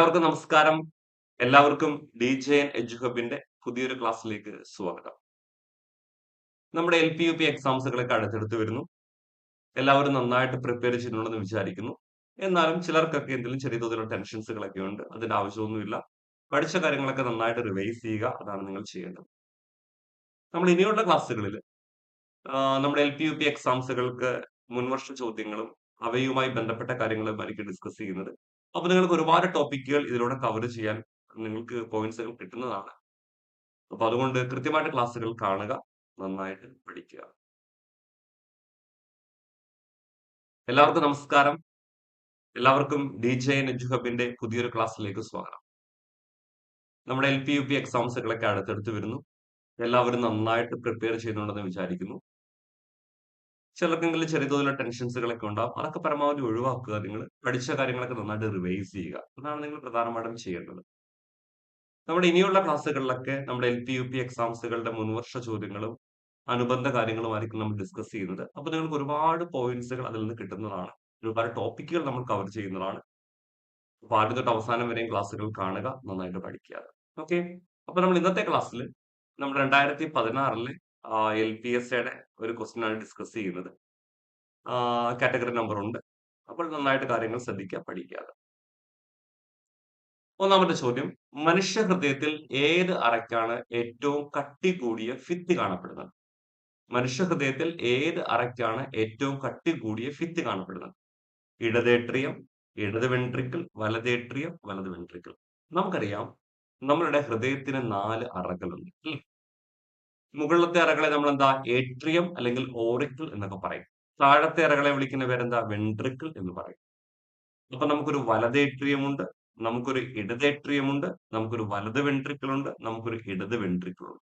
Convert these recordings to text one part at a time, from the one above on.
എല്ലാവർക്കും നമസ്കാരം. എല്ലാവർക്കും ഡി ജെ എൻ എജുഹബിന്റെ പുതിയൊരു ക്ലാസ്സിലേക്ക് സ്വാഗതം. നമ്മുടെ എൽ-പി, യു-പി എക്സാംസുകളൊക്കെ അടുത്തെടുത്ത് വരുന്നു. എല്ലാവരും നന്നായിട്ട് പ്രിപ്പയർ ചെയ്തിട്ടുണ്ടെന്ന് വിചാരിക്കുന്നു. എന്നാലും ചിലർക്കൊക്കെ എന്തെങ്കിലും ചെറിയ തോതിലുള്ള ടെൻഷൻസുകളൊക്കെ ഉണ്ട്. അതിന്റെ ആവശ്യമൊന്നുമില്ല. പഠിച്ച കാര്യങ്ങളൊക്കെ നന്നായിട്ട് റിവൈസ് ചെയ്യുക. അതാണ് നിങ്ങൾ ചെയ്യേണ്ടത്. നമ്മൾ ഇനിയുള്ള ക്ലാസ്സുകളിൽ നമ്മുടെ എൽ-പി, യു-പി എക്സാംസുകൾക്ക് മുൻവർഷ ചോദ്യങ്ങളും അവയുമായി ബന്ധപ്പെട്ട കാര്യങ്ങളുമായിരിക്കും ഡിസ്കസ് ചെയ്യുന്നത്. അപ്പൊ നിങ്ങൾക്ക് ഒരുപാട് ടോപ്പിക്കുകൾ ഇതിലൂടെ കവർ ചെയ്യാൻ നിങ്ങൾക്ക് പോയിന്റ്സുകൾ കിട്ടുന്നതാണ്. അപ്പൊ അതുകൊണ്ട് കൃത്യമായിട്ട് ക്ലാസ്സുകൾ കാണുക. നന്നായിട്ട് പഠിക്കുക. എല്ലാവർക്കും നമസ്കാരം. എല്ലാവർക്കും ഡിജെഎൻ എഡ്യു ഹബിന്റെ പുതിയൊരു ക്ലാസ്സിലേക്ക് സ്വാഗതം. നമ്മുടെ എൽ-പി, യു-പി എക്സാംസുകളൊക്കെ അടുത്തടുത്ത് വരുന്നു. എല്ലാവരും നന്നായിട്ട് പ്രിപ്പയർ ചെയ്യുന്നുണ്ടെന്ന് വിചാരിക്കുന്നു. ചിലർക്കെങ്കിലും ചെറിയ തോതിലുള്ള ടെൻഷൻസുകളൊക്കെ ഉണ്ടാവും. അതൊക്കെ പരമാവധി ഒഴിവാക്കുക നിങ്ങൾ. പഠിച്ച കാര്യങ്ങളൊക്കെ നന്നായിട്ട് റിവൈസ് ചെയ്യുക. അതാണ് നിങ്ങൾ പ്രധാനമായിട്ടും ചെയ്യേണ്ടത്. നമ്മുടെ ഇനിയുള്ള ക്ലാസ്സുകളിലൊക്കെ നമ്മുടെ എൽ-പി, യു-പി എക്സാംസുകളുടെ മുൻവർഷ ചോദ്യങ്ങളും അനുബന്ധ കാര്യങ്ങളുമായിരിക്കും നമ്മൾ ഡിസ്കസ് ചെയ്യുന്നത്. അപ്പൊ നിങ്ങൾക്ക് ഒരുപാട് പോയിന്റ്സുകൾ അതിൽ നിന്ന് കിട്ടുന്നതാണ്. ഒരുപാട് ടോപ്പിക്കുകൾ നമ്മൾ കവർ ചെയ്യുന്നതാണ്. അപ്പൊ ആദ്യം തൊട്ട് അവസാനം വരെയും ക്ലാസ്സുകൾ കാണുക. നന്നായിട്ട് പഠിക്കുക. ഓക്കെ. അപ്പൊ നമ്മൾ ഇന്നത്തെ ക്ലാസ്സിൽ നമ്മൾ രണ്ടായിരത്തി പതിനാറിലെ എൽ-പി-എസ്‌എയുടെ ഒരു ക്വസ്റ്റ്യൻ ആണ് ഡിസ്കസ് ചെയ്യുന്നത്. കാറ്റഗറി നമ്പർ ഉണ്ട്. അപ്പോൾ നന്നായിട്ട് കാര്യങ്ങൾ ശ്രദ്ധിക്കുക, പഠിക്കുക. ഒന്നാമത്തെ ചോദ്യം മനുഷ്യ ഹൃദയത്തിൽ ഏത് അറയ്ക്കാണ് ഏറ്റവും കട്ടി കൂടിയ ഫിത്തി കാണപ്പെടുന്നത്? മനുഷ്യ ഹൃദയത്തിൽ ഏത് അറയ്ക്കാണ് ഏറ്റവും കട്ടി കൂടിയ ഫിത്ത് കാണപ്പെടുന്നത്? ഇടതേട്രിയം ഇടത് വെൻട്രിക്കിൾ, വലതേട്രിയം വലത് വെൻട്രിക്കിൾ. നമുക്കറിയാം നമ്മളുടെ ഹൃദയത്തിന് നാല് അറകളുണ്ട്. അല്ലേ? മുകളിലത്തെ അറകളെ നമ്മൾ എന്താ ഏട്രിയം അല്ലെങ്കിൽ ഓറിക്കിൾ എന്നൊക്കെ പറയും. താഴത്തെ അറകളെ വിളിക്കുന്ന പേരെന്താ വെൻട്രിക്കിൾ എന്ന് പറയും. അപ്പൊ നമുക്കൊരു വലതേട്രിയമുണ്ട്. നമുക്കൊരു ഇടതേട്രിയമുണ്ട്. നമുക്കൊരു വലത് വെൻട്രിക്കിൾ ഉണ്ട്. നമുക്കൊരു ഇടത് വെൻട്രിക്കിൾ ഉണ്ട്.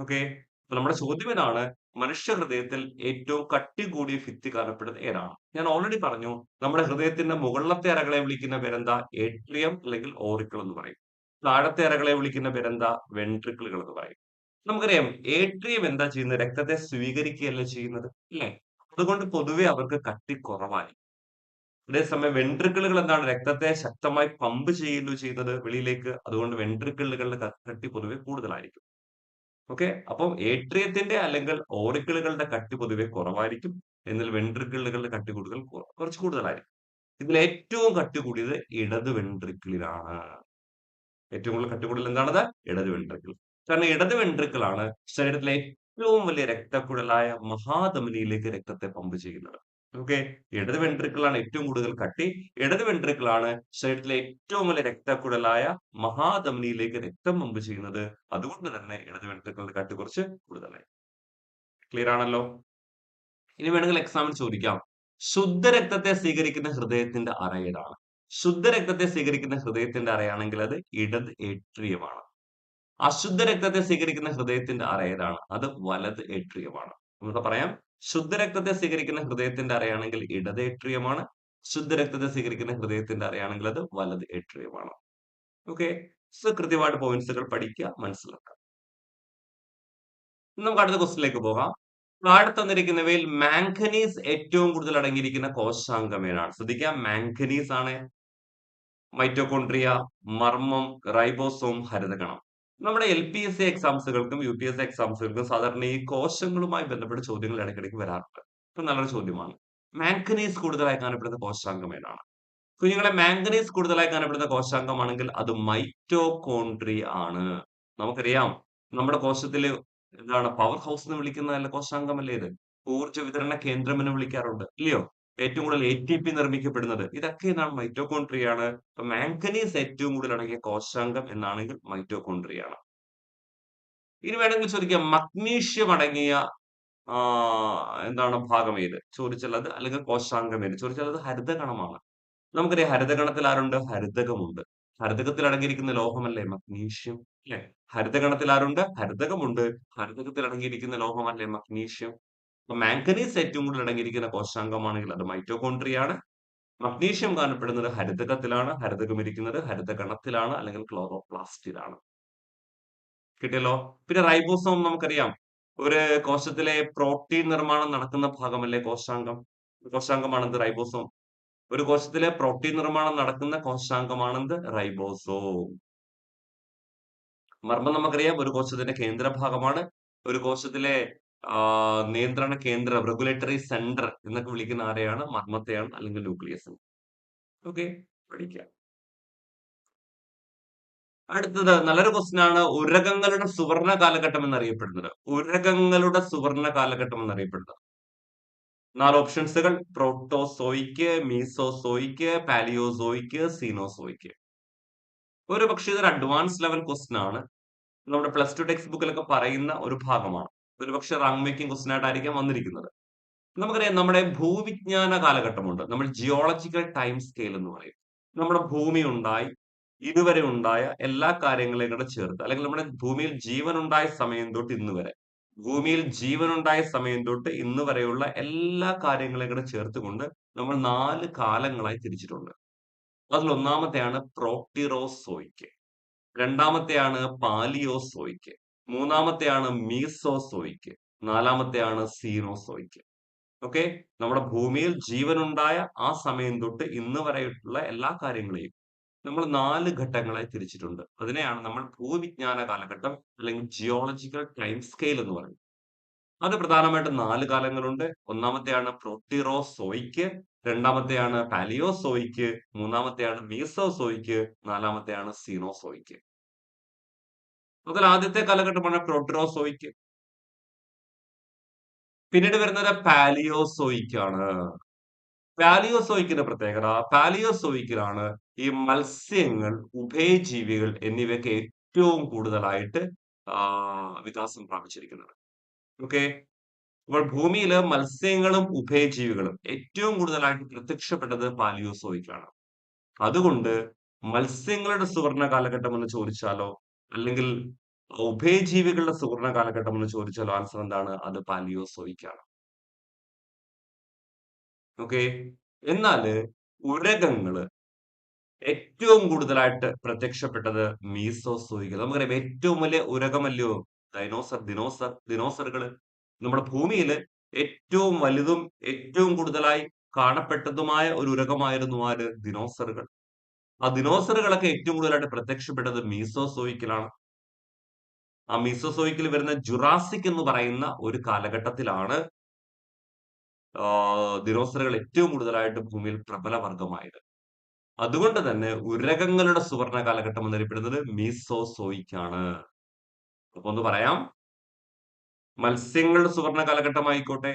ഓക്കെ. അപ്പൊ നമ്മുടെ ചോദ്യം ഇതാണ് മനുഷ്യ ഹൃദയത്തിൽ ഏറ്റവും കട്ടി കൂടിയ ഭിത്തി കാണപ്പെടുന്നത് ഏതാണ്? ഞാൻ ഓൾറെഡി പറഞ്ഞു നമ്മുടെ ഹൃദയത്തിന്റെ മുകളിലത്തെ അറകളെ വിളിക്കുന്ന പേരെന്താ ഏട്രിയം അല്ലെങ്കിൽ ഓറിക്കിൾ എന്ന് പറയും. താഴത്തെ അറകളെ വിളിക്കുന്ന പേരെന്താ വെൻട്രിക്കിളുകൾ എന്ന് പറയും. നമുക്കറിയാം ഏട്രിയം എന്താ ചെയ്യുന്നത്? രക്തത്തെ സ്വീകരിക്കുകയല്ല ചെയ്യുന്നത്. അല്ലെ അതുകൊണ്ട് പൊതുവെ അവർക്ക് കട്ടി കുറവായി അതേസമയം വെൻട്രിക്കിളുകൾ എന്താണ് രക്തത്തെ ശക്തമായി പമ്പ് ചെയ്യുന്നു ചെയ്യുന്നത് വെളിയിലേക്ക്. അതുകൊണ്ട് വെൻട്രിക്കിളുകളുടെ കട്ടി പൊതുവെ കൂടുതലായിരിക്കും. ഓക്കെ. അപ്പം ഏട്രിയത്തിന്റെ അല്ലെങ്കിൽ ഓറിക്കിളുകളുടെ കട്ടി പൊതുവെ കുറവായിരിക്കും. എന്നാൽ വെൻട്രിക്കിളുകളുടെ കട്ടി കൂടുതൽ കുറച്ച് കൂടുതലായിരിക്കും. ഇതിൽ ഏറ്റവും കട്ടി കൂടിയത് ഇടത് വെൻട്രിക്കിളിലാണ്. ഏറ്റവും കൂടുതൽ കട്ടി കൂടുതൽ എന്താണത്? ഇടത് വെൻട്രിക്കിൾ. കാരണം ഇടത് വെൻട്രിക്കിളാണ് ശരീരത്തിലെ ഏറ്റവും വലിയ രക്തക്കുഴലായ മഹാധമനിയിലേക്ക് രക്തത്തെ പമ്പ് ചെയ്യുന്നത്. ഓക്കെ. ഇടത് വെൻട്രിക്കിളാണ് ഏറ്റവും കൂടുതൽ കട്ടി. ഇടത് വെൻട്രിക്കിളാണ് ശരീരത്തിലെ ഏറ്റവും വലിയ രക്തക്കുഴലായ മഹാധമനിയിലേക്ക് രക്തം പമ്പ് ചെയ്യുന്നത്. അതുകൊണ്ട് തന്നെ ഇടത് വെൻട്രിക്കിളിന്റെ കട്ടി കുറച്ച് കൂടുതലായി. ക്ലിയർ ആണല്ലോ? ഇനി വേണമെങ്കിൽ എക്സാമിന് ചോദിക്കാം. ശുദ്ധരക്തത്തെ സ്വീകരിക്കുന്ന ഹൃദയത്തിന്റെ അറ ഏതാണ്? ശുദ്ധരക്തത്തെ സ്വീകരിക്കുന്ന ഹൃദയത്തിന്റെ അറയാണെങ്കിൽ അത് ഇടത് ഏട്രിയമാണ്. അശുദ്ധ രക്തത്തെ സ്വീകരിക്കുന്ന ഹൃദയത്തിന്റെ അറ ഏതാണ്? അത് വലത് ഏട്രിയമാണ്. നമുക്ക് പറയാം. ശുദ്ധരക്തത്തെ സ്വീകരിക്കുന്ന ഹൃദയത്തിന്റെ അറയാണെങ്കിൽ ഇടത് ഏട്രിയമാണ്. ശുദ്ധരക്തത്തെ സ്വീകരിക്കുന്ന ഹൃദയത്തിന്റെ അറയാണെങ്കിൽ അത് വലത് ഏട്രിയമാണ്. ഓക്കെ. സോ കൃത്യമായിട്ട് പോയിന്റ്സുകൾ പഠിക്കുക, മനസ്സിലാക്കാം നമുക്ക് അടുത്ത ക്വസ്റ്റിലേക്ക് പോകാം. താഴെ തന്നിരിക്കുന്നവയിൽ മാംഗനീസ് ഏറ്റവും കൂടുതൽ അടങ്ങിയിരിക്കുന്ന കോശാംഗം ഏതാണ്? ശ്രദ്ധിക്കാം മാംഗനീസ് ആണ് മൈറ്റോകോൺട്രിയ, മർമ്മം, റൈബോസോം, ഹരിതകണം. നമ്മുടെ എൽ-പി-എസ്-സി എക്സാംസുകൾക്കും യു-പി-എസ്-സി എക്സാംസുകൾക്കും സാധാരണ ഈ കോശങ്ങളുമായി ബന്ധപ്പെട്ട ചോദ്യങ്ങൾ ഇടയ്ക്കിടയ്ക്ക് വരാറുണ്ട്. ഇപ്പൊ നല്ലൊരു ചോദ്യമാണ്. മാംഗനീസ് കൂടുതലായി കാണപ്പെടുന്ന കോശാംഗം ഏതാണ്? കുഞ്ഞുങ്ങളെ മാംഗനീസ് കൂടുതലായി കാണപ്പെടുന്ന കോശാംഗമാണെങ്കിൽ അത് മൈറ്റോകോൺട്രി ആണ്. നമുക്കറിയാം നമ്മുടെ കോശത്തിൽ എന്താണ് പവർ ഹൗസ് എന്ന് വിളിക്കുന്ന കോശാംഗമല്ലേ ഇത്? ഊർജ വിതരണ കേന്ദ്രം എന്ന് വിളിക്കാറുണ്ട്. ഇല്ലയോ? ഏറ്റവും കൂടുതൽ എ-ടി-പി നിർമ്മിക്കപ്പെടുന്നത്. ഇതൊക്കെ എന്നാണ് മൈറ്റോകോൺട്രിയ ആണ്. അപ്പൊ മാംഗനീസ് ഏറ്റവും കൂടുതൽ അടങ്ങിയ കോശാംഗം എന്നാണെങ്കിൽ മൈറ്റോകോൺട്രിയ ആണ്. ഇനി വേണമെങ്കിൽ ചോദിക്കാം മഗ്നീഷ്യം അടങ്ങിയ എന്താണ് ഭാഗം ഏത്? ചോദിച്ചുള്ളത് അല്ലെങ്കിൽ കോശാംഗം ഏത്? ചോദിച്ചുള്ളത് ഹരിതഗണമാണ്. നമുക്കറിയാം ഹരിതഗണത്തിൽ ആരുണ്ട്? ഹരിതകമുണ്ട്. ഹരിതകത്തിൽ അടങ്ങിയിരിക്കുന്ന ലോഹമല്ലേ മഗ്നീഷ്യം. അല്ലെ ഹരിതഗണത്തിൽ ആരുണ്ട്? ഹരിതകമുണ്ട്. ഹരിതകത്തിൽ അടങ്ങിയിരിക്കുന്ന ലോഹമല്ലേ മഗ്നീഷ്യം. അപ്പൊ മാംഗനീസ് ഏറ്റവും കൂടുതൽ അടങ്ങിയിരിക്കുന്ന കോശാംഗമാണെങ്കിൽ അത് മൈറ്റോകോൺട്രിയ ആണ്. മഗ്നീഷ്യം കാണപ്പെടുന്നത് ഹരിതകത്തിലാണ്. ഹരിതകം ഇരിക്കുന്നത് ഹരിതകണത്തിലാണ് അല്ലെങ്കിൽ ക്ലോറോപ്ലാസ്റ്റിലാണ്. കിട്ടിയല്ലോ? പിന്നെ റൈബോസോം നമുക്കറിയാം. ഒരു കോശത്തിലെ പ്രോട്ടീൻ നിർമ്മാണം നടക്കുന്ന ഭാഗമല്ലേ കോശാംഗം. കോശാംഗമാണ് എന്ത് റൈബോസോം. ഒരു കോശത്തിലെ പ്രോട്ടീൻ നിർമ്മാണം നടക്കുന്ന കോശാംഗമാണെന്ത് റൈബോസോം മർമ്മം നമുക്കറിയാം ഒരു കോശത്തിന്റെ കേന്ദ്രഭാഗമാണ് ഒരു കോശത്തിലെ നിയന്ത്രണ കേന്ദ്രം റെഗുലേറ്ററി സെന്റർ എന്നൊക്കെ വിളിക്കുന്ന ആരെയാണ്? മർമ്മത്തെയാണ് അല്ലെങ്കിൽ ന്യൂക്ലിയസ് ഓക്കെ പഠിക്കാം. അടുത്തത് നല്ലൊരു ക്വസ്റ്റ്യൻ ആണ്. ഉരകങ്ങളുടെ സുവർണ കാലഘട്ടം എന്നറിയപ്പെടുന്നത്. ഉരകങ്ങളുടെ സുവർണ കാലഘട്ടം എന്നറിയപ്പെടുന്നത്. നാല് ഓപ്ഷൻസുകൾ പ്രോട്ടോസോയിക്ക് മീസോസോയിക്ക് പാലിയോസോയിക്ക് സീനോസോയിക്ക് ഒരു പക്ഷേ ഇതൊരു അഡ്വാൻസ് ലെവൽ ക്വസ്റ്റ്യൻ ആണ്. നമ്മുടെ പ്ലസ് ടു ടെക്സ്റ്റ് ബുക്കിലൊക്കെ പറയുന്ന ഒരു ഭാഗമാണ്. ഒരു റങ് മേക്കിംഗ് ക്വസ്റ്റ്യൻ ആയിട്ടായിരിക്കാം വന്നിരിക്കുന്നത്. നമുക്കറിയാം നമ്മുടെ ഭൂവിജ്ഞാന കാലഘട്ടമുണ്ട്. നമ്മൾ ജിയോളജിക്കൽ ടൈം സ്കെയിൽ എന്ന് പറയും. നമ്മുടെ ഭൂമി ഉണ്ടായി ഇതുവരെ ഉണ്ടായ എല്ലാ കാര്യങ്ങളെയും കൂടെ ചേർത്ത് അല്ലെങ്കിൽ നമ്മുടെ ഭൂമിയിൽ ജീവൻ ഉണ്ടായ സമയം തൊട്ട് ഇന്ന് വരെ ഭൂമിയിൽ ജീവൻ ഉണ്ടായ സമയം തൊട്ട് ഇന്ന് വരെയുള്ള എല്ലാ കാര്യങ്ങളെയും കൂടെ ചേർത്തുകൊണ്ട് നമ്മൾ നാല് കാലങ്ങളായി തിരിച്ചിട്ടുണ്ട്. അതിൽ ഒന്നാമത്തെയാണ് പ്രോക്ടിറോസോയ്ക്ക് രണ്ടാമത്തെയാണ് പാലിയോസോയിക്ക് മൂന്നാമത്തെയാണ് മീസോസോയിക്ക്. നാലാമത്തെയാണ് സീനോസോയിക്ക്. ഓക്കെ? നമ്മുടെ ഭൂമിയിൽ ജീവൻ ഉണ്ടായ ആ സമയം തൊട്ട് ഇന്ന് വരെയുള്ള എല്ലാ കാര്യങ്ങളെയും നമ്മൾ നാല് ഘട്ടങ്ങളായി തിരിച്ചിട്ടുണ്ട്. അതിനെയാണ് നമ്മൾ ഭൂവിജ്ഞാന കാലഘട്ടം അല്ലെങ്കിൽ ജിയോളജിക്കൽ ടൈം സ്കെയിൽ എന്ന് പറയുന്നത്. അത് പ്രധാനമായിട്ടും നാല് കാലങ്ങളുണ്ട്. ഒന്നാമത്തെയാണ് പ്രോത്തിറോസോയിക്ക് രണ്ടാമത്തെയാണ് പാലിയോസോയിക്ക് മൂന്നാമത്തെയാണ് മീസോസോയിക്ക് നാലാമത്തെയാണ് സീനോസോയിക്ക്. അതിൽ ആദ്യത്തെ കാലഘട്ടമാണ് പ്രോട്രോസോയിക്ക് പിന്നീട് വരുന്നത് പാലിയോസോയിക്കാണ്. പാലിയോസോയിക്കിന്റെ പ്രത്യേകത പാലിയോസോയിക്കിലാണ് ഈ മത്സ്യങ്ങൾ ഉഭയജീവികൾ എന്നിവയൊക്കെ ഏറ്റവും കൂടുതലായിട്ട് വികാസം പ്രാപിച്ചിരിക്കുന്നത്. ഓക്കെ? അപ്പോൾ ഭൂമിയിൽ മത്സ്യങ്ങളും ഉഭയജീവികളും ഏറ്റവും കൂടുതലായിട്ട് പ്രത്യക്ഷപ്പെട്ടത് പാലിയോസോയിക്കാണ്. അതുകൊണ്ട് മത്സ്യങ്ങളുടെ സുവർണ കാലഘട്ടം എന്ന് ചോദിച്ചാലോ അല്ലെങ്കിൽ ഉഭയജീവികളുടെ സുവർണ കാലഘട്ടം എന്ന് ചോദിച്ചാൽ ആൻസർ എന്താണ്? അത് പാലിയോസോയിക്കാണ്. ഓക്കെ? എന്നാൽ ഉരകങ്ങൾ ഏറ്റവും കൂടുതലായിട്ട് പ്രത്യക്ഷപ്പെട്ടത് മീസോസോയിക്ക് നമുക്കറിയാം ഏറ്റവും വലിയ ഉരകമല്ലയോ? ഡൈനോസർ ദിനോസർ ദിനോസറുകൾ നമ്മുടെ ഭൂമിയിൽ ഏറ്റവും വലുതും ഏറ്റവും കൂടുതലായി കാണപ്പെട്ടതുമായ ഒരു ഉരകമായിരുന്നു ആര്? ദിനോസറുകൾ ആ ദിനോസറുകളൊക്കെ ഏറ്റവും കൂടുതലായിട്ട് പ്രത്യക്ഷപ്പെട്ടത് മീസോസോയിക്കിലാണ്. ആ മീസോസോയിക്കിൽ വരുന്ന ജുറാസിക് എന്ന് പറയുന്ന ഒരു കാലഘട്ടത്തിലാണ് ദിനോസറുകൾ ഏറ്റവും കൂടുതലായിട്ട് ഭൂമിയിൽ പ്രബല വർഗമായത് അതുകൊണ്ട് തന്നെ ഉരകങ്ങളുടെ സുവർണ കാലഘട്ടം എന്നറിയപ്പെടുന്നത് മീസോസോയിക്കാണ്. അപ്പൊ ഒന്ന് പറയാം. മത്സ്യങ്ങളുടെ സുവർണ കാലഘട്ടമായിക്കോട്ടെ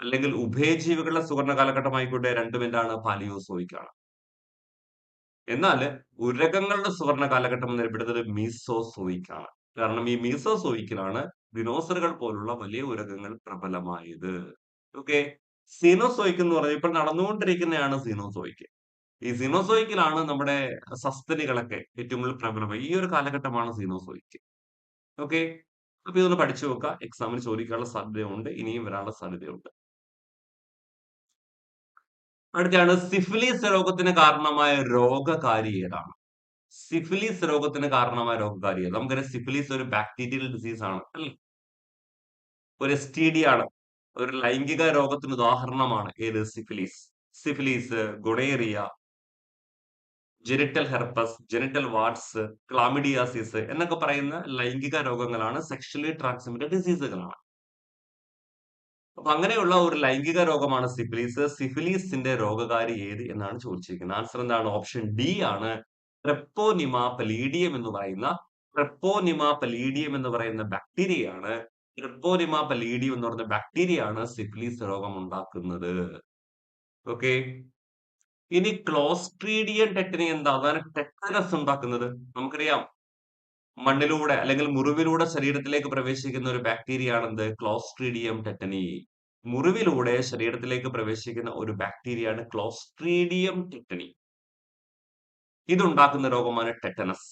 അല്ലെങ്കിൽ ഉഭയജീവികളുടെ സുവർണ കാലഘട്ടമായിക്കോട്ടെ രണ്ടും എന്താണ്? പാലിയോസോയിക്കാണ്. എന്നാൽ ഉരകങ്ങളുടെ സുവർണ കാലഘട്ടം എന്നറിയപ്പെടുന്നത് മീസോസോയിക്കാണ്. കാരണം ഈ മീസോസോയിക്കിലാണ് ദിനോസറുകൾ പോലുള്ള വലിയ ഉരകങ്ങൾ പ്രബലമായത്. ഓക്കെ സീനോസോയിക്ക് എന്ന് പറഞ്ഞാൽ ഇപ്പോൾ നടന്നുകൊണ്ടിരിക്കുന്നതാണ് സീനോസോയിക്ക് ഈ സീനോസോയിക്കിലാണ് നമ്മുടെ സസ്തനികളൊക്കെ ഏറ്റവും കൂടുതൽ പ്രബലമായി. ഈ ഒരു കാലഘട്ടമാണ് സീനോസോയിക്ക് ഓക്കെ അപ്പൊ ഇതൊന്ന് പഠിച്ചു നോക്കുക. എക്സാമിന് ചോദിക്കാനുള്ള സാധ്യതയുണ്ട്. ഇനിയും വരാനുള്ള സാധ്യതയുണ്ട്. അടുത്താണ് സിഫിലിസ് രോഗത്തിന് കാരണമായ രോഗകാരി ഏതാണ്? സിഫിലിസ് രോഗത്തിന് കാരണമായ രോഗകാരി ഏത് നമുക്കറിയാം സിഫിലിസ് ഒരു ബാക്ടീരിയൽ ഡിസീസ് ആണ് അല്ലേ? ഒരു എസ് ടി ഡി ആണ് ഒരു ലൈംഗിക രോഗത്തിന് ഉദാഹരണമാണ് ഏത്? Syphilis. Syphilis gonorrhoea genital herpes genital warts chlamydiasis എന്നൊക്കെ പറയുന്ന ലൈംഗിക രോഗങ്ങളാണ് സെക്ഷലി ട്രാൻസ്മിറ്റഡ് ഡിസീസുകളാണ് അപ്പൊ അങ്ങനെയുള്ള ഒരു ലൈംഗിക രോഗമാണ് സിഫിലീസ്. സിഫിലീസിന്റെ രോഗകാരി ഏത് എന്നാണ് ചോദിച്ചിരിക്കുന്നത്. ആൻസർ എന്താണ്? ഓപ്ഷൻ ഡി ആണ്. ട്രെപ്പോനിമ പലീഡിയം എന്ന് പറയുന്ന ട്രെപ്പോനിമ പലീഡിയം എന്ന് പറയുന്ന ബാക്ടീരിയയാണ്. ട്രെപ്പോനിമ പലീഡിയം എന്ന് പറയുന്ന ബാക്ടീരിയയാണ് സിഫിലീസ് രോഗം ഉണ്ടാക്കുന്നത് ഓക്കെ. ഇനി ക്ലോസ്ട്രീഡിയൻ ടെറ്റനി എന്താ? അതാണ് ടെറ്റനസ് ഉണ്ടാക്കുന്നത്. നമുക്കറിയാം. മണ്ണിലൂടെ അല്ലെങ്കിൽ മുറിവിലൂടെ ശരീരത്തിലേക്ക് പ്രവേശിക്കുന്ന ഒരു ബാക്ടീരിയ ആണെന്ത്? ക്ലോസ്ട്രീഡിയം ടെറ്റനി മുറിവിലൂടെ ശരീരത്തിലേക്ക് പ്രവേശിക്കുന്ന ഒരു ബാക്ടീരിയയാണ് ക്ലോസ്ട്രീഡിയം ടെറ്റനി ഇതുണ്ടാക്കുന്ന രോഗമാണ് ടെറ്റനസ്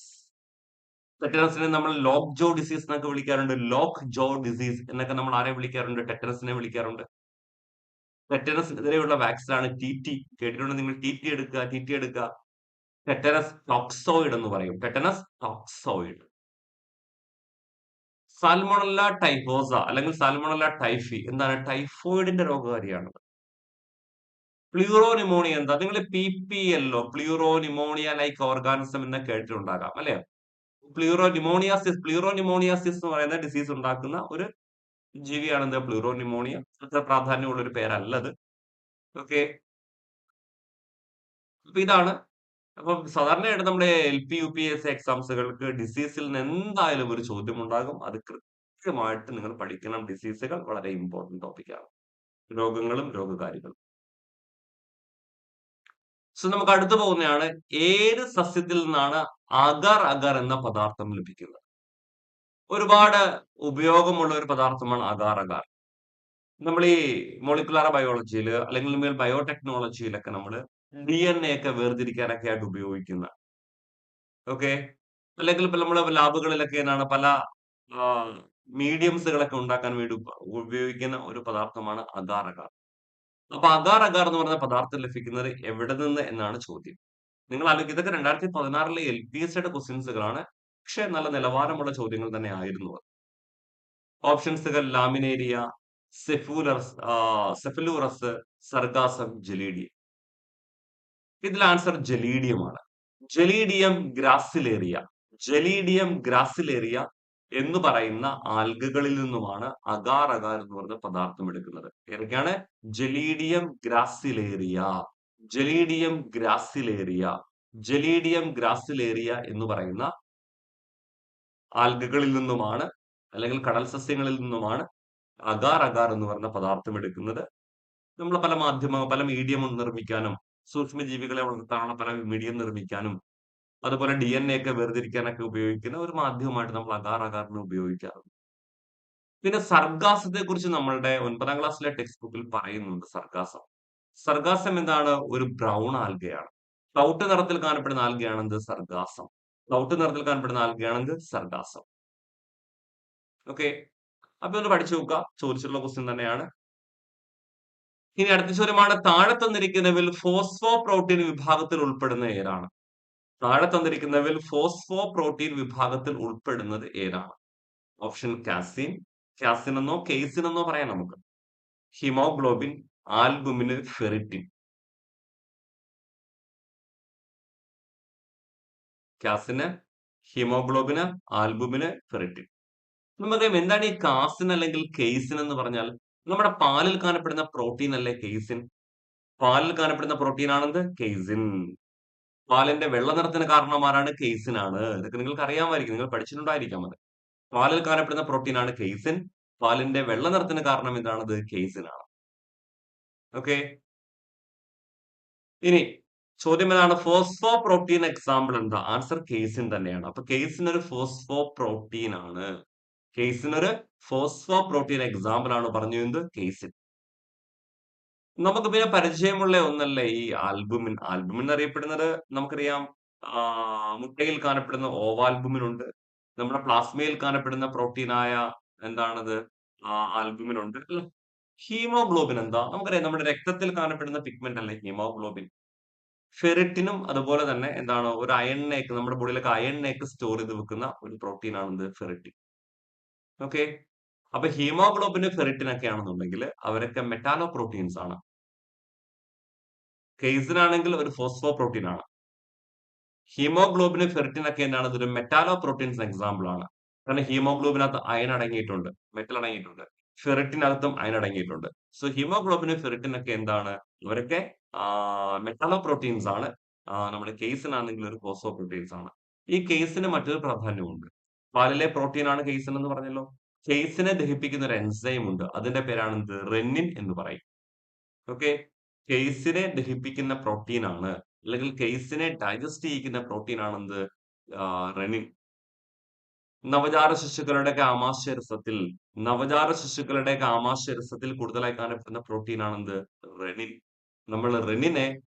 ടെറ്റനസിനെ നമ്മൾ ലോക്ക് ജോ ഡിസീസ് എന്നൊക്കെ വിളിക്കാറുണ്ട്. ലോക്ക് ജോ ഡിസീസ് എന്നൊക്കെ നമ്മൾ ആരെ വിളിക്കാറുണ്ട്? ടെറ്റനസിനെ വിളിക്കാറുണ്ട്. ടെറ്റനസ് ടെറ്റനസിനെതിരെയുള്ള വാക്സിൻ ആണ് ടി ടി കേട്ടിട്ടുണ്ട് നിങ്ങൾ ടി ടി എടുക്കുക ടി ടി എടുക്കുക. ടെറ്റനസ് ടോക്സോയിഡ് എന്ന് പറയും. ടെറ്റനസ് ടോക്സോയിഡ് സാൽമോണല്ല ടൈഫോസ അല്ലെങ്കിൽ സാൽമോണല്ല ടൈഫി എന്താണ് ടൈഫോയിഡിന്റെ രോഗകാരിയാണ് പ്ലൂറോനിമോണിയ എന്താ? നിങ്ങൾ പി പി എല്ലോ പ്ലിയൂറോ നിമോണിയ ലൈക്ക് ഓർഗാനിസം എന്ന് കേട്ടിട്ടുണ്ടാകാം അല്ലെ? പ്ലൂറോനിമോണിയാസിസ് പ്ലൂറോനിമോണിയാസിസ് എന്ന് പറയുന്ന ഡിസീസ് ഉണ്ടാക്കുന്ന ഒരു ജീവിയാണ് പ്ലിയൂറോ നിമോണിയ അത്ര പ്രാധാന്യമുള്ള ഒരു പേരല്ലത് ഓക്കെ. അപ്പൊ ഇതാണ്. അപ്പം സാധാരണയായിട്ട് നമ്മുടെ L P U L P, S എക്സാംസുകൾക്ക് ഡിസീസിൽ നിന്ന് എന്തായാലും ഒരു ചോദ്യം ഉണ്ടാകും. അത് കൃത്യമായിട്ട് നിങ്ങൾ പഠിക്കണം. ഡിസീസുകൾ വളരെ ഇമ്പോർട്ടന്റ് ടോപ്പിക്കാണ് രോഗങ്ങളും രോഗകാരികളും. സോ നമുക്ക് അടുത്ത് പോകുന്നതാണ് ഏത് സസ്യത്തിൽ നിന്നാണ് അഗർ അഗർ എന്ന പദാർത്ഥം ലഭിക്കുന്നത്? ഒരുപാട് ഉപയോഗമുള്ള ഒരു പദാർത്ഥമാണ് അഗാർ അഗാർ. നമ്മൾ ഈ മോളിക്കുലാർ ബയോളജിയിൽ അല്ലെങ്കിൽ ബയോടെക്നോളജിയിലൊക്കെ നമ്മൾ ഡിഎൻഎ ഒക്കെ വേർതിരിക്കാനൊക്കെ ആയിട്ട് ഉപയോഗിക്കുന്ന ഓക്കെ. അല്ലെങ്കിൽ ഇപ്പൊ നമ്മുടെ ലാബുകളിലൊക്കെ എന്താണ് പല മീഡിയംസുകളൊക്കെ ഉണ്ടാക്കാൻ വേണ്ടി ഉപയോഗിക്കുന്ന ഒരു പദാർത്ഥമാണ് അഗാർ അഗാർ. അപ്പൊ അഗാർ അഗാർ എന്ന് പറഞ്ഞ പദാർത്ഥം ലഭിക്കുന്നത് എവിടെ നിന്ന് എന്നാണ് ചോദ്യം. നിങ്ങൾ ആലോചിക്കുക ഇതൊക്കെ രണ്ടായിരത്തി പതിനാറിലെ എൽ പി എസ് സിയുടെ ക്വസ്റ്റ്യൻസുകളാണ്. പക്ഷെ നല്ല നിലവാരമുള്ള ചോദ്യങ്ങൾ തന്നെ ആയിരുന്നു അത്. ഓപ്ഷൻസുകൾ laminaria, cephaleuros ah cephaleuros, sargassum, gelidium. ഇതിൽ ആൻസർ ജലീഡിയം ആണ്. ജലീഡിയം ഗ്രാസിലേറിയ ജലീഡിയം ഗ്രാസിലേറിയ എന്ന് പറയുന്ന ആൽഗകളിൽ നിന്നുമാണ് അഗാർ അഗാർ എന്ന് പറയുന്ന പദാർത്ഥം എടുക്കുന്നത്. ഏതൊക്കെയാണ്? Gelidium gracilaria, gelidium gracilaria, gelidium gracilaria എന്ന് പറയുന്ന ആൽഗകളിൽ നിന്നുമാണ് അല്ലെങ്കിൽ കടൽ സസ്യങ്ങളിൽ നിന്നുമാണ് അഗാർ അഗാർ എന്ന് പറയുന്ന പദാർത്ഥം എടുക്കുന്നത്. നമ്മൾ പല മാധ്യമ പല മീഡിയം നിർമ്മിക്കാനും സൂക്ഷ്മജീവികളെ വളർത്താനുള്ള പല മീഡിയം നിർമ്മിക്കാനും അതുപോലെ ഡി എൻ എ ഒക്കെ വേർതിരിക്കാനൊക്കെ ഉപയോഗിക്കുന്ന ഒരു മാധ്യമമായിട്ട് നമ്മൾ അഗാർ അഗാറിനെ ഉപയോഗിക്കാറുണ്ട്. പിന്നെ സർഗാസത്തെ കുറിച്ച് നമ്മളുടെ ഒൻപതാം ക്ലാസ്സിലെ ടെക്സ്റ്റ് ബുക്കിൽ പറയുന്നുണ്ട് സർഗാസം. സർഗാസം എന്താണ്? ഒരു ബ്രൗൺ ആൽഗയാണ്. തവിട്ട് നിറത്തിൽ കാണപ്പെടുന്ന ആൽഗയാണെന്ത് സർഗാസം. തവിട്ട് നിറത്തിൽ കാണപ്പെടുന്ന ആൽഗയാണെന്ത് സർഗാസം. ഓക്കെ. അപ്പൊ ഒന്ന് പഠിച്ചു നോക്കുക. ചോദിച്ചിട്ടുള്ള ക്വസ്റ്റ്യൻ തന്നെയാണ്. ഇനി അടുത്ത ചോദ്യമാണ് താഴെ തന്നിരിക്കുന്നവിൽ ഫോസ്ഫോ പ്രോട്ടീൻ വിഭാഗത്തിൽ ഉൾപ്പെടുന്ന ഏതാണ്? താഴെ തന്നിരിക്കുന്നവിൽ ഫോസ്ഫോ പ്രോട്ടീൻ വിഭാഗത്തിൽ ഉൾപ്പെടുന്നത് ഏതാണ്? ഓപ്ഷൻ കാസിൻ, കാസിൻ എന്നോ കേസിൻ എന്നോ പറയാം നമുക്ക്. Haemoglobin, albumin ferritin. Casein, haemoglobin, albumin, ferritin. നമുക്ക് എന്താണ് ഈ കാസിൻ അല്ലെങ്കിൽ കെയ്സിൻ എന്ന് പറഞ്ഞാൽ നമ്മുടെ പാലിൽ കാണപ്പെടുന്ന പ്രോട്ടീൻ അല്ലേ കെയ്സിൻ? പാലിൽ കാണപ്പെടുന്ന പ്രോട്ടീൻ ആണെന്ത്? കെയ്സിൻ. പാലിന്റെ വെള്ള നിറത്തിന് കാരണമാരാണ് കെയ്സിൻ ആണ്. ഇതൊക്കെ നിങ്ങൾക്ക് അറിയാമായിരിക്കും. നിങ്ങൾ പഠിച്ചിട്ടുണ്ടായിരിക്കാം അത്. പാലിൽ കാണപ്പെടുന്ന പ്രോട്ടീൻ ആണ് കെയ്സിൻ. പാലിന്റെ വെള്ള നിറത്തിന് കാരണം എന്താണത്? കെയ്സിൻ ആണ്. ഓക്കെ. ഇനി ചോദ്യം ഏതാണ്? ഫോസ്ഫോ പ്രോട്ടീൻ എക്സാമ്പിൾ എന്താ? ആൻസർ കേസിൻ തന്നെയാണ്. അപ്പൊ കേസിൻ ഒരു ഫോസ്ഫോ പ്രോട്ടീൻ ആണ്. കെയ്സിൻ ഒരു ഫോസ്ഫോ പ്രോട്ടീൻ എക്സാമ്പിൾ ആണ് പറഞ്ഞു എന്ത്? കേസിൻ നമുക്ക് പിന്നെ പരിചയമുള്ള ഒന്നല്ലേ ഈ ആൽബുമിൻ. ആൽബുമിൻ അറിയപ്പെടുന്നത് നമുക്കറിയാം മുട്ടയിൽ കാണപ്പെടുന്ന ഓവാൽബുമിൻ ഉണ്ട്. നമ്മുടെ പ്ലാസ്മയിൽ കാണപ്പെടുന്ന പ്രോട്ടീനായ എന്താണത്? ആൽബുമിൻ ഉണ്ട്. ഹീമോഗ്ലോബിൻ എന്താ? നമുക്കറിയാം നമ്മുടെ രക്തത്തിൽ കാണപ്പെടുന്ന പിഗ്മെന്റ് അല്ലേ ഹീമോഗ്ലോബിൻ. ഫെറിറ്റിനും അതുപോലെ തന്നെ എന്താണ് ഒരു അയണിനേക്ക് നമ്മുടെ ബോഡിയിലേക്ക് അയണിനേക്ക് സ്റ്റോർ ചെയ്ത് വെക്കുന്ന ഒരു പ്രോട്ടീൻ ആണ് ഫെറിറ്റിൻ. ഓക്കെ. അപ്പൊ ഹീമോഗ്ലോബിന് ഫെറിറ്റിൻ ഒക്കെ ആണെന്നുണ്ടെങ്കിൽ അവരൊക്കെ മെറ്റാലോ പ്രോട്ടീൻസ് ആണ്. കെയ്സിനാണെങ്കിൽ ഒരു ഫോസ്ഫോ പ്രോട്ടീൻ ആണ്. ഹീമോഗ്ലോബിന് ഫെറിറ്റിൻ ഒക്കെ എന്താണ്? ഇതൊരു മെറ്റാലോ പ്രോട്ടീൻസ് എക്സാമ്പിൾ ആണ്. കാരണം ഹീമോഗ്ലോബിനകത്ത് അയൺ അടങ്ങിയിട്ടുണ്ട്. മെറ്റൽ അടങ്ങിയിട്ടുണ്ട്. ഫെറിറ്റിനകത്തും അയൺ അടങ്ങിയിട്ടുണ്ട്. സോ ഹീമോഗ്ലോബിന് ഫെറിറ്റിൻ ഒക്കെ എന്താണ്? ഇവരൊക്കെ മെറ്റാലോ പ്രോട്ടീൻസ് ആണ്. നമ്മുടെ കെയ്സിനാണെങ്കിൽ ഒരു ഫോസ്ഫോ പ്രോട്ടീൻസ് ആണ്. ഈ കേസിന് മറ്റൊരു പ്രാധാന്യമുണ്ട്. പാലിലെ പ്രോട്ടീൻ ആണ് കേസൻ എന്ന് പറഞ്ഞല്ലോ. കേസിനെ ദഹിപ്പിക്കുന്ന ഒരു എൻസൈം ഉണ്ട്. അതിന്റെ പേരാണ് എന്ത്? റെന്നിൻ എന്ന് പറയും. ഓക്കെ. കേസിനെ ദഹിപ്പിക്കുന്ന പ്രോട്ടീൻ ആണ്. അല്ലെങ്കിൽ കേസിനെ ഡൈജസ്റ്റ് ചെയ്യിക്കുന്ന പ്രോട്ടീൻ ആണ് എന്ത്? റെന്നിൻ. നവജാത ശിശുക്കളുടെ കാമാശരസത്തിൽ നവജാത ശിശുക്കളുടെ കാമാശരസത്തിൽ കൂടുതലായി കാണപ്പെടുന്ന പ്രോട്ടീൻ ആണ് എന്ത്? റെന്നിൻ. നമ്മൾ റെനിനെ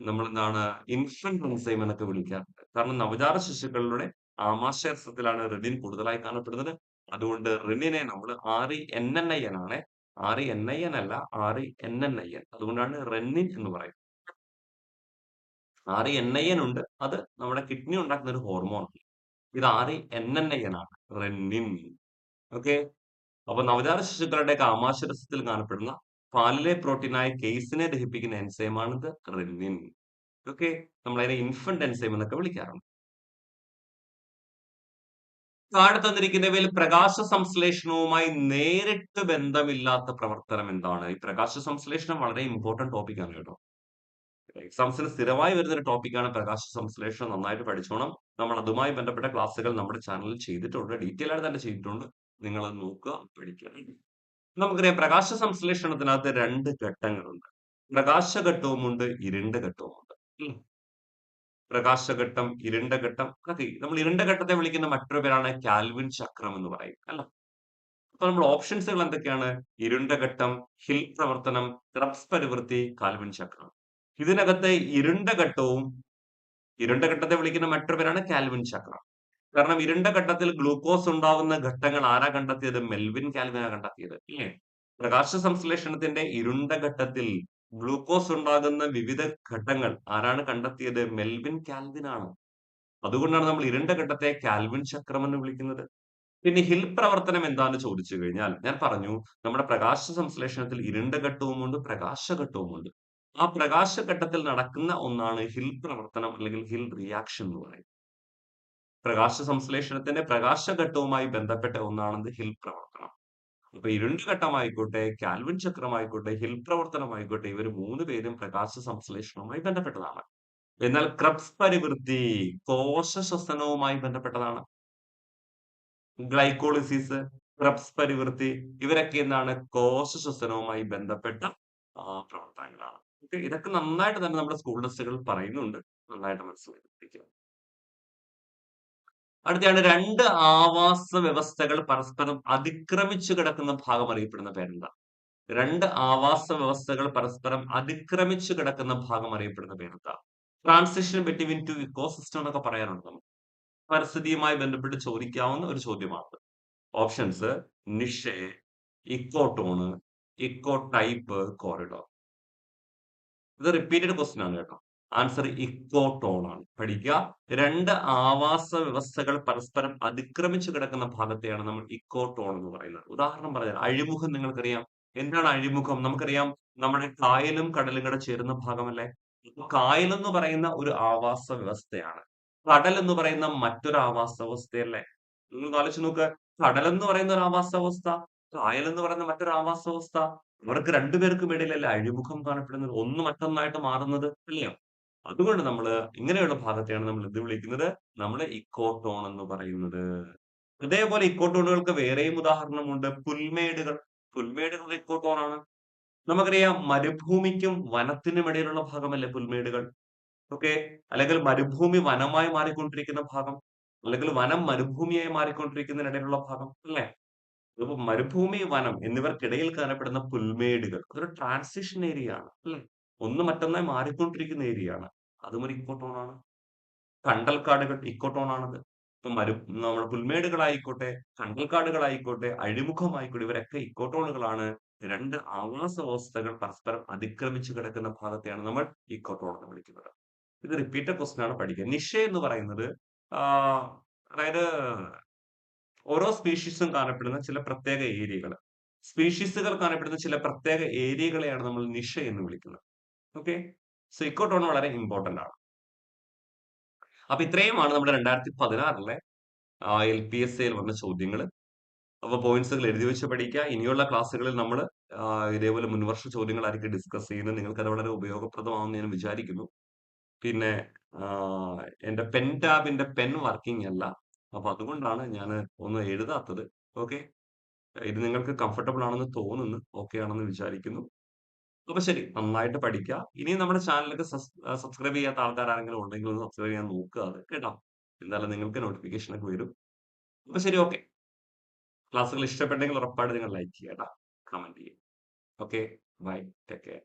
നമ്മൾ എന്താണ് ഇൻഫന്റ് എൻസൈം എന്നൊക്കെ വിളിക്കാറുണ്ട്. കാരണം നവജാത ശിശുക്കളുടെ ആമാശയരസത്തിലാണ് റിനിൻ കൂടുതലായി കാണപ്പെടുന്നത്. അതുകൊണ്ട് റിനിനെ നമ്മൾ ആർ-ഇ-എൻ-എൻ-ഐ-എൻ ആണ് ആർ-ഇ-എൻ-ഐ-എൻ അല്ല ആർ-ഇ-എൻ-എൻ-ഐ-എൻ. അതുകൊണ്ടാണ് റെന്നിൻ എന്ന് പറയുന്നത്. ആർ-ഇ-എൻ-ഐ-എൻ ഉണ്ട്. അത് നമ്മുടെ കിഡ്നി ഉണ്ടാക്കുന്ന ഒരു ഹോർമോൺ ആണ്. ഇത് R E N N I N ആണ്. റെന്നിൻ. ഓക്കെ. അപ്പൊ നവജാത ശിശുക്കളുടെ കാമാശരസത്തിൽ കാണപ്പെടുന്ന പാലിലെ പ്രോട്ടീനായ കേസിനെ ദഹിപ്പിക്കുന്ന എൻസൈമാണിത് റെന്നിൻ ഓക്കെ. നമ്മളതിനെ ഇൻഫന്റ് എൻസൈം എന്നൊക്കെ വിളിക്കാറുണ്ട്. താഴെ തന്നിരിക്കുന്നവയിൽ പ്രകാശ സംശ്ലേഷണവുമായി നേരിട്ട് ബന്ധമില്ലാത്ത പ്രവർത്തനം എന്താണ്? ഈ പ്രകാശ സംശ്ലേഷണം വളരെ ഇമ്പോർട്ടന്റ് ടോപ്പിക് ആണ് കേട്ടോ. എക്സാംസിന് സ്ഥിരമായി വരുന്ന ഒരു ടോപ്പിക്കാണ് പ്രകാശ സംശ്ലേഷണം. നന്നായിട്ട് പഠിച്ചോണം. നമ്മൾ അതുമായി ബന്ധപ്പെട്ട ക്ലാസ്സുകൾ നമ്മുടെ ചാനലിൽ ചെയ്തിട്ടുണ്ട്. ഡീറ്റെയിൽ ആയിട്ട് തന്നെ ചെയ്തിട്ടുണ്ട്. നിങ്ങൾ നോക്കുക, പഠിക്കുക. നമുക്കറിയാം പ്രകാശ സംശ്ലേഷണത്തിനകത്ത് രണ്ട് ഘട്ടങ്ങളുണ്ട്. പ്രകാശഘട്ടവുമുണ്ട്, ഇരുണ്ട ഘട്ടവുമുണ്ട്. പ്രകാശഘട്ടം, ഇരുണ്ട ഘട്ടം അതൊക്കെ നമ്മൾ ഇരുണ്ട ഘട്ടത്തെ വിളിക്കുന്ന മറ്റൊരു പേരാണ് കാൽവിൻ ചക്രം എന്ന് പറയും. അല്ല. അപ്പൊ നമ്മൾ ഓപ്ഷൻസുകൾ എന്തൊക്കെയാണ്? ഇരുണ്ട ഘട്ടം, ഹിൽ പ്രവർത്തനം, ക്രബ്സ് പരിവൃത്തി, കാൽവിൻ ചക്രം. ഇതിനകത്തെ ഇരുണ്ട ഘട്ടത്തെ വിളിക്കുന്ന മറ്റൊരു പേരാണ് കാൽവിൻ ചക്രം. കാരണം ഇരുണ്ട ഘട്ടത്തിൽ ഗ്ലൂക്കോസ് ഉണ്ടാവുന്ന ഘട്ടങ്ങൾ ആരാ കണ്ടെത്തിയത്? മെൽവിൻ കാൽവിനാ കണ്ടെത്തിയത്. ഇല്ലേ? പ്രകാശ സംശ്ലേഷണത്തിന്റെ ഇരുണ്ട ഘട്ടത്തിൽ ഗ്ലൂക്കോസ് ഉണ്ടാകുന്ന വിവിധ ഘട്ടങ്ങൾ ആരാണ് കണ്ടെത്തിയത്? മെൽവിൻ കാൽവിൻ ആണ്. അതുകൊണ്ടാണ് നമ്മൾ ഇരുണ്ട ഘട്ടത്തെ കാൽവിൻ ചക്രം എന്ന് വിളിക്കുന്നത്. പിന്നെ ഹിൽ പ്രവർത്തനം എന്താണെന്ന് ചോദിച്ചു കഴിഞ്ഞാൽ ഞാൻ പറഞ്ഞു നമ്മുടെ പ്രകാശ സംശ്ലേഷണത്തിൽ ഇരുണ്ട ഘട്ടവുമുണ്ട്, പ്രകാശഘട്ടവുമുണ്ട്. ആ പ്രകാശഘട്ടത്തിൽ നടക്കുന്ന ഒന്നാണ് ഹിൽ പ്രവർത്തനം അല്ലെങ്കിൽ ഹിൽ റിയാക്ഷൻ എന്ന് പറയുന്നത് പ്രകാശ സംശ്ലേഷണത്തിന്റെ പ്രകാശഘട്ടവുമായി ബന്ധപ്പെട്ട ഒന്നാണെന്ന് ഹിൽ പ്രവർത്തനം. അപ്പൊ ഇരുണ്ട് ഘട്ടമായിക്കോട്ടെ, കാൽവിൻ ചക്രമായിക്കോട്ടെ, ഹിൽ പ്രവർത്തനമായിക്കോട്ടെ ഇവർ മൂന്ന് പേരും പ്രകാശ സംശ്ലേഷണവുമായി ബന്ധപ്പെട്ടതാണ്. എന്നാൽ ക്രബ്സ് പരിവൃത്തി കോശ ശ്വസനവുമായി ബന്ധപ്പെട്ടതാണ്. ഗ്ലൈക്കോളിസിസ്, ക്രബ്സ് പരിവൃത്തി ഇവരൊക്കെ എന്താണ്? കോശ ശ്വസനവുമായി ബന്ധപ്പെട്ട പ്രവർത്തനങ്ങളാണ്. ഇതൊക്കെ നന്നായിട്ട് തന്നെ നമ്മുടെ സ്കൂൾ ടെസ്റ്റുകളിൽ പറയുന്നുണ്ട്. നന്നായിട്ട് മനസ്സിലാക്കിയിരിക്കുക. അടുത്തയാണ് രണ്ട് ആവാസ വ്യവസ്ഥകൾ പരസ്പരം അതിക്രമിച്ചു കിടക്കുന്ന ഭാഗം അറിയപ്പെടുന്ന പേരെന്താ? രണ്ട് ആവാസ വ്യവസ്ഥകൾ പരസ്പരം അതിക്രമിച്ചു കിടക്കുന്ന ഭാഗം അറിയപ്പെടുന്ന പേരെന്താ? ട്രാൻസിഷൻ ബിറ്റ്വീൻ ടു ഇക്കോസിസ്റ്റം എന്നൊക്കെ പറയാറുണ്ട് നമുക്ക്. പരിസ്ഥിതിയുമായി ബന്ധപ്പെട്ട് ചോദിക്കാവുന്ന ഒരു ചോദ്യമാണ് options niche, ecotone, ecotype, corridor. ഇത് റിപ്പീറ്റഡ് ക്വസ്റ്റ്യൻ ആണ് കേട്ടോ. ആൻസർ ഇക്കോട്ടോൺ ആണ്. പഠിക്കുക. രണ്ട് ആവാസ വ്യവസ്ഥകൾ പരസ്പരം അതിക്രമിച്ചു കിടക്കുന്ന ഭാഗത്തെയാണ് നമ്മൾ ഇക്കോട്ടോൺ എന്ന് പറയുന്നത്. ഉദാഹരണം പറഞ്ഞാൽ അഴിമുഖം നിങ്ങൾക്കറിയാം. എന്താണ് അഴിമുഖം? നമുക്കറിയാം നമ്മുടെ കായലും കടലും കൂടെ ചേരുന്ന ഭാഗമല്ലേ? കായൽ എന്ന് പറയുന്ന ഒരു ആവാസ വ്യവസ്ഥയാണ്. കടൽ എന്ന് പറയുന്ന മറ്റൊരു ആവാസ വ്യവസ്ഥയല്ലേ? നിങ്ങൾ ആലോചിച്ച് നോക്ക്. കടൽ എന്ന് പറയുന്ന ഒരു ആവാസ വ്യവസ്ഥ, കായൽ എന്ന് പറയുന്ന മറ്റൊരു ആവാസ വ്യവസ്ഥ. അവർക്ക് രണ്ടുപേർക്കും ഇടയിലല്ലേ അഴിമുഖം കാണപ്പെടുന്നത്. ഒന്ന് മറ്റൊന്നായിട്ട് മാറുന്നത്. അല്ലയോ? അതുകൊണ്ട് നമ്മൾ ഇങ്ങനെയുള്ള ഭാഗത്തെയാണ് നമ്മൾ എന്ത് വിളിക്കുന്നത്? നമ്മൾ ഇക്കോട്ടോൺ എന്ന് പറയുന്നത്. ഇതേപോലെ ഇക്കോട്ടോണുകൾക്ക് വേറെയും ഉദാഹരണമുണ്ട്. പുൽമേടുകൾ. പുൽമേടുകൾ ഇക്കോട്ടോൺ ആണ്. നമുക്കറിയാം മരുഭൂമിക്കും വനത്തിനും ഇടയിലുള്ള ഭാഗമല്ലേ പുൽമേടുകൾ. ഓക്കെ. അല്ലെങ്കിൽ മരുഭൂമി വനമായി മാറിക്കൊണ്ടിരിക്കുന്ന ഭാഗം. അല്ലെങ്കിൽ വനം മരുഭൂമിയായി മാറിക്കൊണ്ടിരിക്കുന്നതിനിടയിലുള്ള ഭാഗം. അല്ലേ? അപ്പൊ മരുഭൂമി, വനം എന്നിവർക്കിടയിൽ കാണപ്പെടുന്ന പുൽമേടുകൾ അതൊരു ട്രാൻസിഷൻ ഏരിയ ആണ്. അല്ലേ? ഒന്ന് മറ്റൊന്നായി മാറിക്കൊണ്ടിരിക്കുന്ന ഏരിയ ആണ്. അതും ഒരു ഇക്കോട്ടോൺ ആണ്. കണ്ടൽക്കാടുകൾ ഇക്കോട്ടോൺ ആണത്. ഇപ്പൊ മരു നമ്മുടെ പുൽമേടുകളായിക്കോട്ടെ, കണ്ടൽക്കാടുകളായിക്കോട്ടെ, അഴിമുഖമായിക്കോട്ടെ ഇവരൊക്കെ ഇക്കോട്ടോണുകളാണ്. രണ്ട് ആവാസ വ്യവസ്ഥകൾ പരസ്പരം അതിക്രമിച്ചു കിടക്കുന്ന ഭാഗത്തെയാണ് നമ്മൾ ഇക്കോട്ടോൺ എന്ന് വിളിക്കുന്നത്. ഇത് റിപ്പീറ്റഡ് ക്വസ്റ്റൻ ആണ് പഠിക്കുക. നിഷ എന്ന് പറയുന്നത് അതായത് ഓരോ സ്പീഷീസും കാണപ്പെടുന്ന ചില പ്രത്യേക ഏരിയകൾ സ്പീഷീസുകൾ കാണപ്പെടുന്ന ചില പ്രത്യേക ഏരിയകളെയാണ് നമ്മൾ നിഷ എന്ന് വിളിക്കുന്നത്. ഓക്കെ. സോ ഇക്കോട്ടോൺ വളരെ ഇമ്പോർട്ടന്റ് ആണ്. അപ്പൊ ഇത്രയുമാണ് നമ്മുടെ രണ്ടായിരത്തി പതിനാറിലെ എൽ പി എസ് സിയിൽ വന്ന ചോദ്യങ്ങൾ അപ്പൊ പോയിന്റ്സുകൾ എഴുതി വെച്ച് പഠിക്കുക. ഇനിയുള്ള ക്ലാസ്സുകളിൽ നമ്മൾ ഇതേപോലെ മുൻവർഷ ചോദ്യങ്ങളായിരിക്കും ഡിസ്കസ് ചെയ്യുന്നത്. നിങ്ങൾക്കത് വളരെ ഉപയോഗപ്രദമാവുമെന്ന് ഞാൻ വിചാരിക്കുന്നു. പിന്നെ എന്റെ പെൻ ടാബിന്റെ പെൻ വർക്കിംഗ് അല്ല. അപ്പൊ അതുകൊണ്ടാണ് ഞാൻ ഒന്ന് എഴുതാത്തത്. ഓക്കെ. ഇത് നിങ്ങൾക്ക് കംഫർട്ടബിൾ ആണെന്ന് തോന്നുന്നു. ഓക്കെ ആണെന്ന് വിചാരിക്കുന്നു. അപ്പൊ ശരി. നന്നായിട്ട് പഠിക്കുക. ഇനിയും നമ്മുടെ ചാനലിലേക്ക് സബ്സ്ക്രൈബ് ചെയ്യാത്ത ആൾക്കാർ ആരെങ്കിലും ഉണ്ടെങ്കിൽ ഒന്ന് സബ്സ്ക്രൈബ് ചെയ്യാൻ നോക്കുക അത് കേട്ടോ. എന്തായാലും നിങ്ങൾക്ക് നോട്ടിഫിക്കേഷൻ ഒക്കെ വരും. അപ്പൊ ശരി ഓക്കെ. ക്ലാസ്സുകൾ ഇഷ്ടപ്പെട്ടെങ്കിൽ ഉറപ്പായിട്ട് നിങ്ങൾ ലൈക്ക് ചെയ്യുക കേട്ടോ. കമന്റ് ചെയ്യുക. ഓക്കെ. ബൈ. Take care.